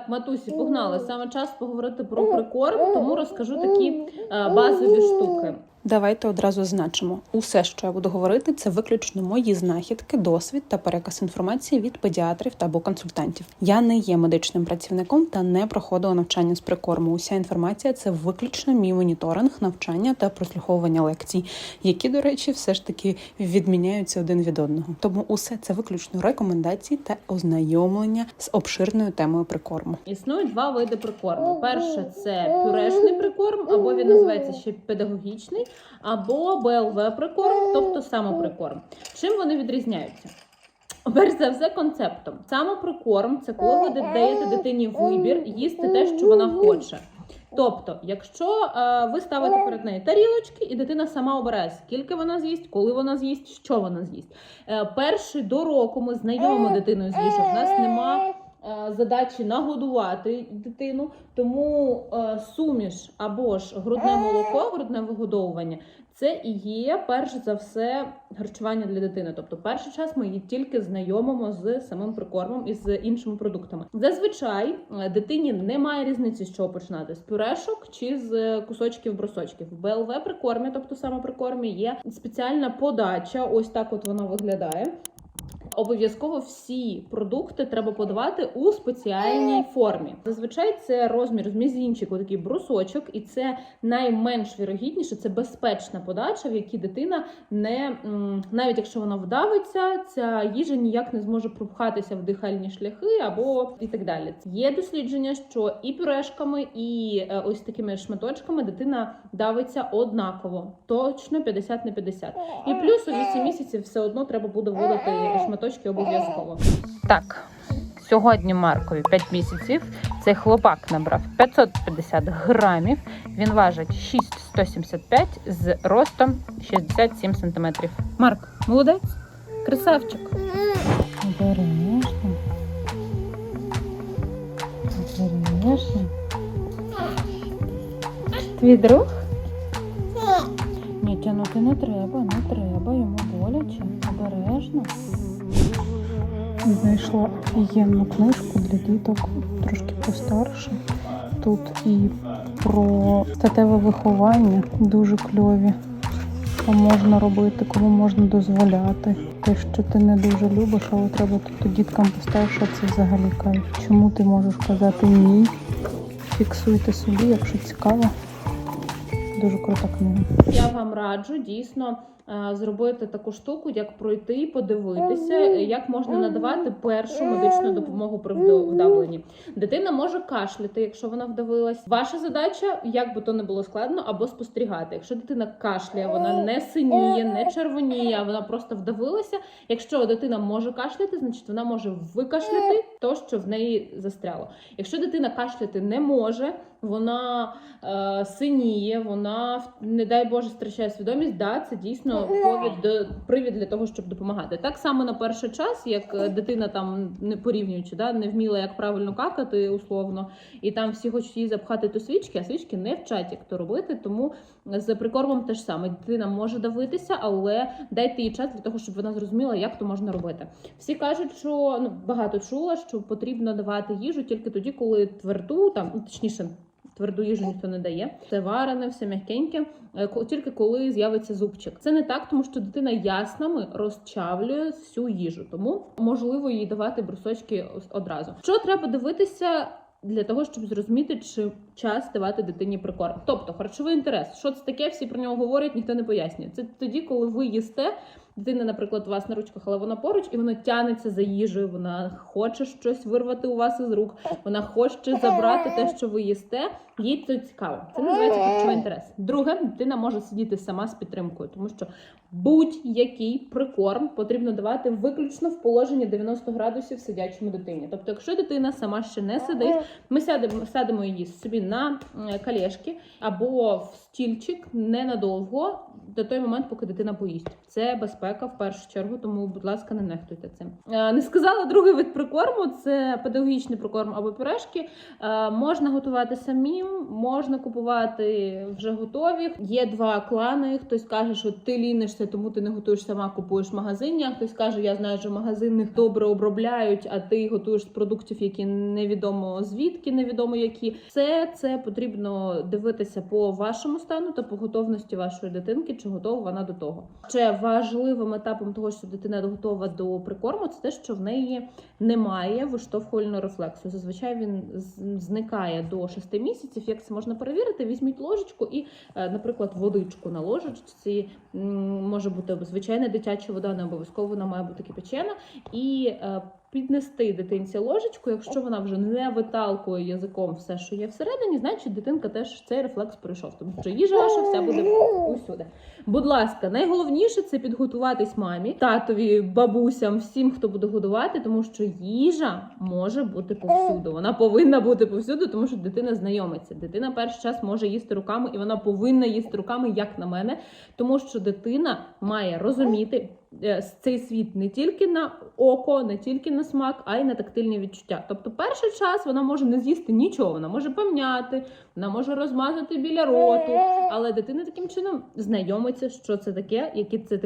Так, матусі, погнали. Саме час поговорити про прикорм, тому розкажу такі е, базові штуки. Давайте одразу значимо. Усе, що я буду говорити, це виключно мої знахідки, досвід та переказ інформації від педіатрів та або консультантів. Я не є медичним працівником та не проходила навчання з прикорму. Уся інформація це виключно мій моніторинг, навчання та прослуховування лекцій, які, до речі, все ж таки відміняються один від одного. Тому усе це виключно рекомендації та ознайомлення з обширною темою прикорму. Існують два види прикорму. Перше це пюрешний прикорм, або він називається ще педагогічний, або БЛВ прикорм, тобто самоприкорм. Чим вони відрізняються? Перш за все, концептом. Самоприкорм це коли ви даєте дитині вибір їсти те, що вона хоче. Тобто, якщо е, ви ставите перед нею тарілочки, і дитина сама обирає, скільки вона з'їсть, коли вона з'їсть, що вона з'їсть. Е, перший до року ми знайомимо дитину з їжею. В нас нема е, задачі нагодувати дитину, тому е, суміш або ж грудне молоко, грудне вигодовування. Це і є перш за все харчування для дитини. Тобто, перший час ми її тільки знайомимо з самим прикормом і з іншими продуктами. Зазвичай е, дитині немає різниці, з чого починати: з пюрешок чи з е, кусочків брусочків. В БЛВ прикормі, тобто саме прикормі, є спеціальна подача. Ось так от вона виглядає. Обов'язково всі продукти треба подавати у спеціальній формі. Зазвичай це розмір з мізінчику, такий брусочок, і це найменш вірогідніше, це безпечна подача, в якій дитина не навіть якщо вона вдавиться, ця їжа ніяк не зможе пропхатися в дихальні шляхи або і так далі. Є дослідження, що і пюрешками, і е, ось такими шматочками дитина давиться однаково, точно 50 на 50. І плюс у 8 місяців все одно треба буде вводити шматочки обов'язково. Так, сьогодні Маркові 5 місяців. Цей хлопак набрав 550 грамів. Він важить 6,175 з ростом 67 сантиметрів. Марк, молодець, красавчик. Обережно. Обережно. Твій друг? Ні, тягнути не треба, не треба, йому боляче, обережно. Знайшла офігенну книжку для діток трошки постарше. Тут і про статеве виховання дуже кльові. Що можна робити, кому можна дозволяти. Те, що ти не дуже любиш, але треба тут діткам постарше, це взагалі кайф. Чому ти можеш казати ні? Фіксуйте собі, якщо цікаво. Дуже крута книга. Я вам раджу дійсно зробити таку штуку, як пройти і подивитися, е, як можна надавати першу медичну допомогу при вда- вдавленні. Дитина може кашляти, якщо вона вдавилась. Ваша задача, як би то не було складно, або спостерігати. Якщо дитина кашляє, вона не синіє, не червоніє, а вона просто вдавилася. Якщо дитина може кашляти, значить вона може викашляти то, що в неї застряло. Якщо дитина кашляти не може, вона е, синіє, вона не дай Боже втрачає свідомість. Да, це дійсно повід до привід для того, щоб допомагати. Так само на перший час, як е, дитина там не порівнюючи, да, не вміла як правильно какати условно, і там всі хочуть її запхати до свічки, а свічки не вчать, як то робити. Тому з прикормом теж саме дитина може давитися, але дайте їй час для того, щоб вона зрозуміла, як то можна робити. Всі кажуть, що ну багато чула, що потрібно давати їжу тільки тоді, коли тверду, там точніше. Тверду їжу ніхто не дає. Все варене, все м'якеньке, е, тільки коли з'явиться зубчик. Це не так, тому що дитина яснами розчавлює всю їжу, тому можливо їй давати брусочки одразу. Що треба дивитися для того, щоб зрозуміти, чи час давати дитині прикорм? Тобто харчовий інтерес. Що це таке? Всі про нього говорять, ніхто не пояснює. Це тоді, коли ви їсте. Дитина, наприклад, у вас на ручках, але вона поруч, і вона тянеться за їжею. Вона хоче щось вирвати у вас із рук. Вона хоче забрати те, що ви їсте. Їй це цікаво. Це називається харчовий інтерес. Друге, дитина може сидіти сама з підтримкою, тому що будь-який прикорм потрібно давати виключно в положенні 90 градусів сидячому дитині. Тобто, якщо дитина сама ще не сидить, ми сядемо, садимо її собі на колешки або в стільчик ненадовго до той момент, поки дитина поїсть. Це безпека в першу чергу, тому, будь ласка, не нехтуйте цим. Е, Не сказала другий вид прикорму це педагогічний прикорм або пюрешки. Е, Можна готувати самим, можна купувати вже готові. Є два клани. Хтось каже, що ти лінишся тому ти не готуєш сама, купуєш в магазині. А хтось каже, я знаю, що магазини добре обробляють, а ти готуєш з продуктів, які невідомо звідки, невідомо які. Все це потрібно дивитися по вашому стану та по готовності вашої дитинки, чи готова вона до того. Ще важливим етапом того, що дитина готова до прикорму, це те, що в неї немає виштовхувального рефлексу. Зазвичай він зникає до 6 місяців. Як це можна перевірити? Візьміть ложечку і, е, наприклад, водичку на ложечці. Може бути звичайна дитяча вода, не обов'язково вона має бути кипячена. І е, піднести дитинці ложечку, якщо вона вже не виталкує язиком все, що є всередині, значить дитинка теж цей рефлекс пройшов, тому що їжа ваша вся буде усюди. Будь ласка, найголовніше це підготуватись мамі, татові, бабусям, всім, хто буде годувати, тому що їжа може бути повсюду. Вона повинна бути повсюду, тому що дитина знайомиться. Дитина перший час може їсти руками, і вона повинна їсти руками, як на мене, тому що дитина має розуміти цей світ не тільки на око, не тільки на смак, а й на тактильні відчуття. Тобто, перший час вона може не з'їсти нічого, вона може пом'яти, вона може розмазати біля роту, але дитина таким чином знайомиться, що це таке, які це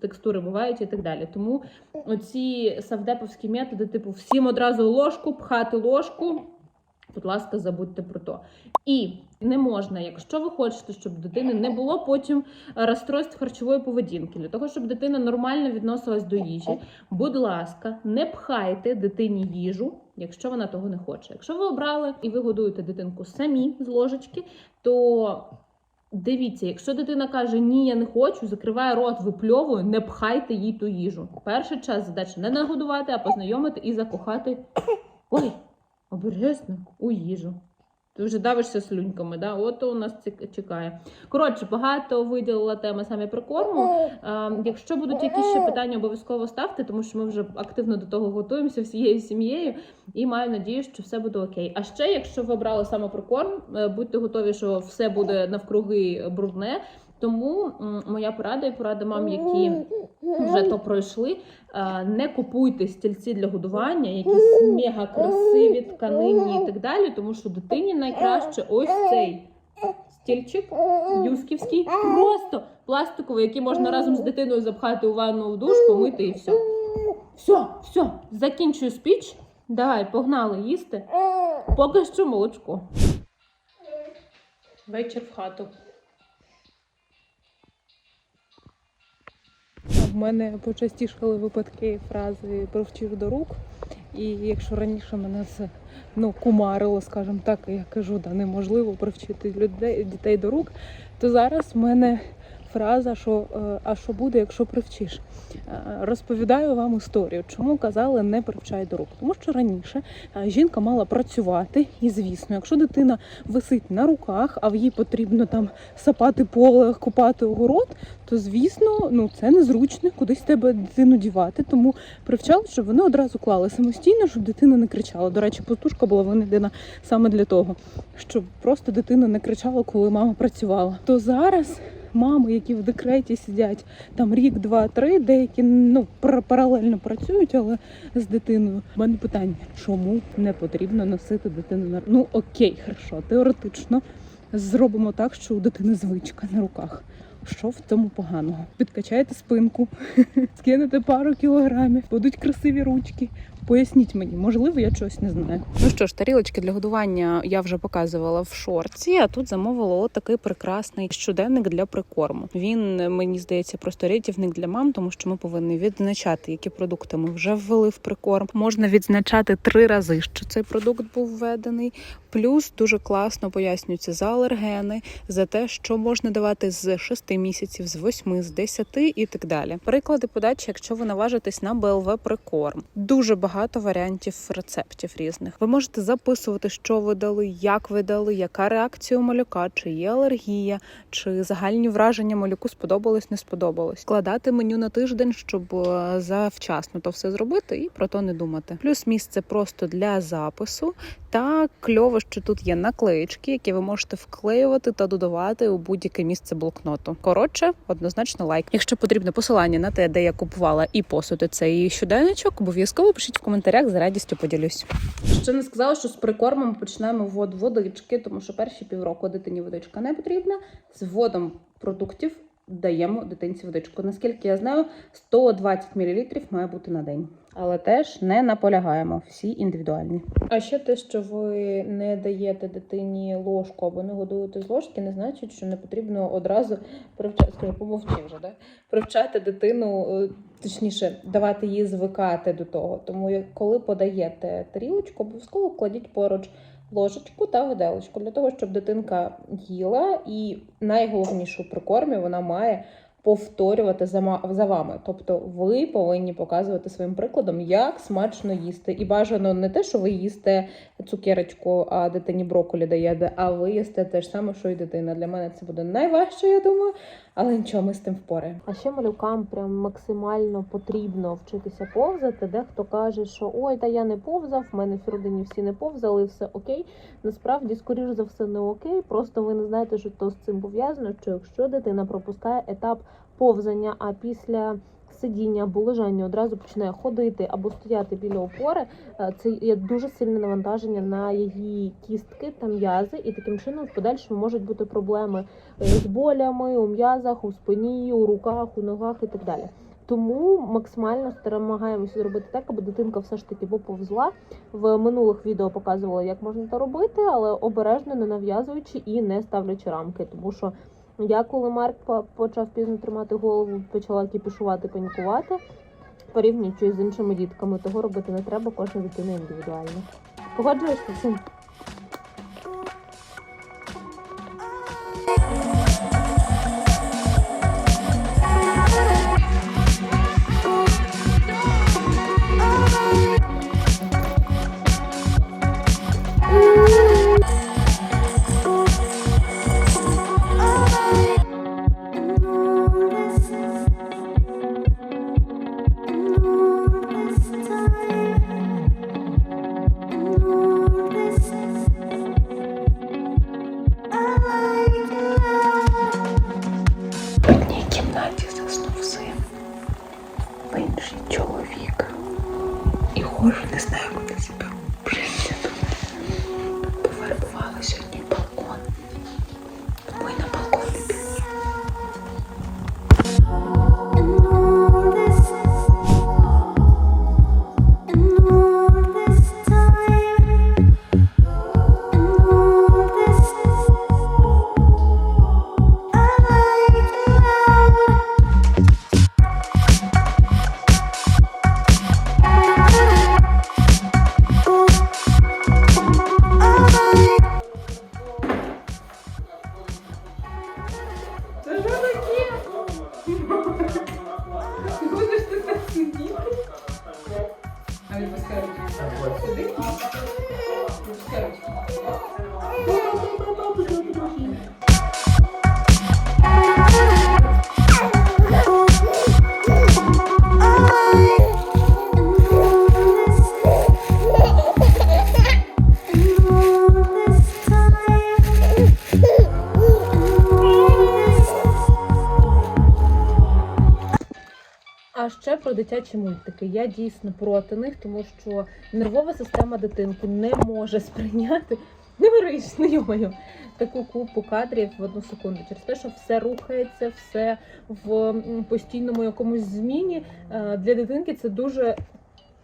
текстури бувають і так далі. Тому оці савдеповські методи, типу всім одразу ложку, пхати ложку. Будь ласка, забудьте про то. І не можна, якщо ви хочете, щоб дитини не було потім е, розстройств харчової поведінки, для того, щоб дитина нормально відносилась до їжі. Будь ласка, не пхайте дитині їжу, якщо вона того не хоче. Якщо ви обрали і ви годуєте дитинку самі з ложечки, то дивіться, якщо дитина каже Ні, я не хочу, закриває рот, випльовує, не пхайте їй ту їжу. Перший час задача не нагодувати, а познайомити і закохати. Ой, обережно у їжу. Ти вже давишся слюньками, да? От у нас це чекає. Коротше, багато виділила теми саме прикорму. А, якщо будуть якісь ще питання, обов'язково ставте, тому що ми вже активно до того готуємося всією сім'єю і маю надію, що все буде окей. А ще, якщо ви обрали саме прикорм, е, будьте готові, що все буде навкруги брудне. Тому моя порада і порада мам, які вже то пройшли. е, Не купуйте стільці для годування, якісь мега красиві, тканинні і так далі, тому що дитині найкраще ось цей стільчик юсківський, просто пластиковий, який можна разом з дитиною запхати у ванну в душ, помити і все. Все, все, закінчую спіч. Давай, погнали їсти. Поки що молочко. Вечір в хату. В мене почастішали випадки фрази привчиш до рук. І якщо раніше мене це ну, кумарило, скажімо так, я кажу, да неможливо привчити людей дітей до рук, то зараз в мене фраза, що е, а що буде, якщо привчиш. Е, Розповідаю вам історію, чому казали не привчай до рук. Тому що раніше е, жінка мала працювати, і звісно, якщо дитина висить на руках, а в їй потрібно там сапати поле, купати огород, то звісно, ну це незручно кудись тебе дитину дівати. Тому привчали, щоб вони одразу клали самостійно, щоб дитина не кричала. До речі, постушка була винайдена саме для того, щоб просто дитина не кричала, коли мама працювала. То зараз. Мами, які в декреті сидять там рік, два, три, деякі ну пар- паралельно працюють, але з дитиною. У мене питання: чому не потрібно носити дитину на ну окей, хорошо, теоретично зробимо так, що у дитини звичка на руках. Що в цьому поганого? Підкачайте спинку, скинете пару кілограмів, будуть красиві ручки. Поясніть мені, можливо, я чогось не знаю. Ну що ж, тарілочки для годування я вже показувала в шорці, а тут замовила отакий прекрасний щоденник для прикорму. Він мені здається просто рятівник для мам, тому що ми повинні відзначати, які продукти ми вже ввели в прикорм. Можна відзначати три рази, що цей продукт був введений. Плюс дуже класно пояснюються за алергени, за те, що можна давати з 6 місяців, з 8, з 10 і так далі. Приклади подачі, якщо ви наважитесь на БЛВ прикорм. Дуже багато варіантів рецептів різних. Ви можете записувати, що ви дали, як ви дали, яка реакція у малюка, чи є алергія, чи загальні враження малюку сподобалось, не сподобалось. Складати меню на тиждень, щоб е, завчасно то все зробити і про то не думати. Плюс місце просто для запису. Та кльово, що тут є наклеїчки, які ви можете вклеювати та додавати у будь-яке місце блокноту. Коротше, однозначно лайк. Якщо потрібне посилання на те, де я купувала і посуд, і цей щоденничок, обов'язково пишіть в коментарях, з радістю поділюсь. Ще не сказала, що з прикормом починаємо ввод водички, тому що перші півроку дитині водичка не потрібна. З вводом продуктів даємо дитинці водичку. Наскільки я знаю, 120 мл має бути на день. Але теж не наполягаємо, всі індивідуальні. А ще те, що ви не даєте дитині ложку або не годуєте з ложки, не значить, що не потрібно одразу привчати. Скажи, помовчи вже, да? привчати дитину, е, точніше, давати їй звикати до того. Тому коли подаєте тарілочку, обов'язково кладіть поруч ложечку та виделочку для того, щоб дитинка їла, і найголовнішу при прикормі вона має повторювати за, вами. Тобто ви повинні показувати своїм прикладом, як смачно їсти. І бажано не те, що ви їсте цукерочку, а дитині брокколі даєте, а ви їсте те ж саме, що й дитина. Для мене це буде найважче, я думаю, але нічого, ми з тим впораємо. А ще малюкам прям максимально потрібно вчитися повзати. Дехто каже, що ой, та я не повзав, в мене в родині всі не повзали, все окей. Насправді, скоріш за все, не окей. Просто ви не знаєте, що то з цим пов'язано. Що якщо дитина пропускає етап повзання, а після сидіння або лежання одразу починає ходити або стояти біля опори, е, це є дуже сильне навантаження на її кістки та м'язи, і таким чином в подальшому можуть бути проблеми е, з болями у м'язах, у спині, у руках, у ногах і так далі. Тому максимально намагаємося зробити так, аби дитинка все ж таки поповзла. В минулих відео показувала, як можна це робити, але обережно не нав'язуючи і не ставлячи рамки. Тому що я, коли Марк по- почав пізно тримати голову, почала кіпішувати, панікувати, порівнюючи з іншими дітками, того робити не треба, кожна дитина індивідуальна. Погоджуєшся з А ще про дитячі мультики. Я дійсно проти них, тому що нервова система дитинки не може сприйняти невирично йомою таку купу кадрів в одну секунду. Через те, що все рухається, все в постійному якомусь зміні. Е, Для дитинки це дуже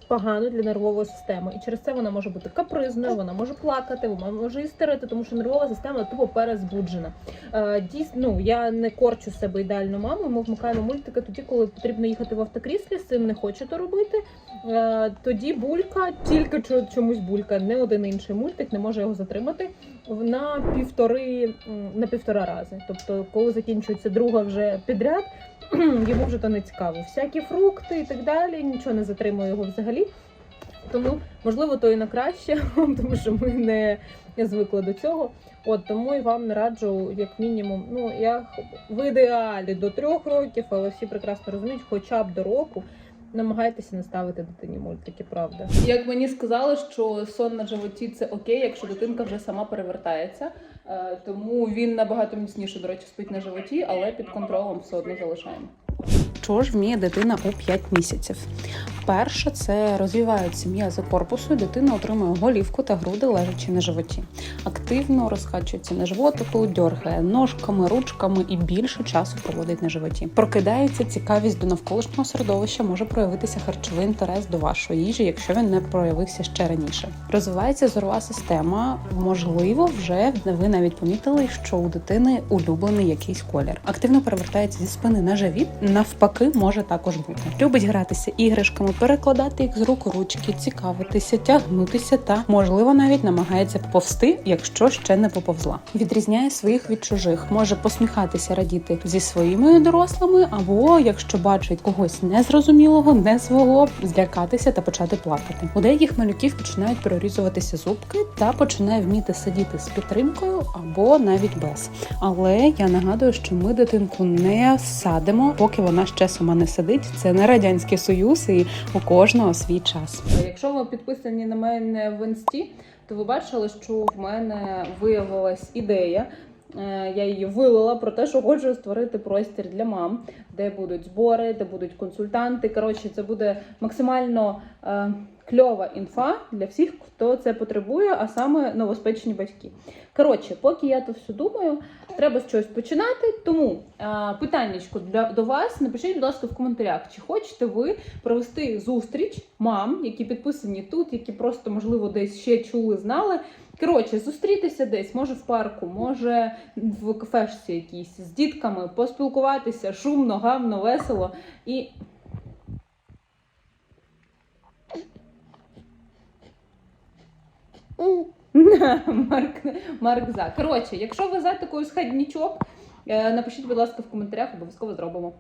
погано для нервової системи. І через це вона може бути капризною, вона може плакати, вона може істерити, тому що нервова система тупо перезбуджена. Е, Дійсно, ну я не корчу себе ідеальну маму. Ми вмикаємо мультики тоді, коли потрібно їхати в автокріслі, син не хоче то робити. Е, Тоді булька, тільки чо- чомусь булька, не один інший мультик не може його затримати на півтори на півтора рази. Тобто, коли закінчується друга вже підряд, йому вже то не цікаво. Всякі фрукти і так далі, нічого не затримує його взагалі. Тому, можливо, то і на краще, тому що ми не звикли до цього. От тому і вам не раджу, як мінімум, ну я в ідеалі до трьох років, але всі прекрасно розуміють, хоча б до року. Намагайтеся не ставити дитині мультики, правда. Як мені сказали, що сон на животі це окей, якщо дитинка вже сама перевертається. Е, Тому він набагато міцніше, до речі, спить на животі, але під контролем все одно залишаємо. Що ж вміє дитина у 5 місяців. Перше це розвиваються м'язи корпусу, і дитина отримує голівку та груди лежачи на животі. Активно розкачується на животику, дьоргає ножками, ручками і більше часу проводить на животі. Прокидається цікавість до навколишнього середовища, може проявитися харчовий інтерес до вашої їжі, якщо він не проявився ще раніше. Розвивається зорова система. Можливо, вже ви навіть помітили, що у дитини улюблений якийсь колір. Активно перевертається зі спини на живіт. Навпаки, може також бути. Любить гратися іграшками, перекладати їх з рук ручки, цікавитися, тягнутися та можливо навіть намагається поповзти, якщо ще не поповзла. Відрізняє своїх від чужих, може посміхатися, радіти зі своїми дорослими, або якщо бачить когось незрозумілого, не свого, злякатися та почати плакати. У деяких малюків починають прорізуватися зубки та починає вміти сидіти з підтримкою або навіть без. Але я нагадую, що ми дитинку не садимо, поки вона ще сама не сидить. Це не радянський союз, і у кожного свій час. Якщо ви підписані на мене в інсті, то ви бачили, що в мене виявилась ідея. Е, Я її вилила про те, що хочу створити простір для мам, де будуть збори, де будуть консультанти. Коротше, це буде максимально е, кльова інфа для всіх, хто це потребує, а саме новоспечені батьки. Коротше, поки я то все думаю, треба з чогось починати. Тому е, питаннячко для до вас. Напишіть, будь ласка, в коментарях, чи хочете ви провести зустріч мам, які підписані тут, які просто можливо десь ще чули, знали. Коротше, зустрітися десь, може в парку, може в кафешці якійсь з дітками, поспілкуватися шумно, гавно, весело і. Марк, Марк за. Коротше, якщо ви за такою східнічок, е, напишіть, будь ласка, в коментарях, обов'язково зробимо.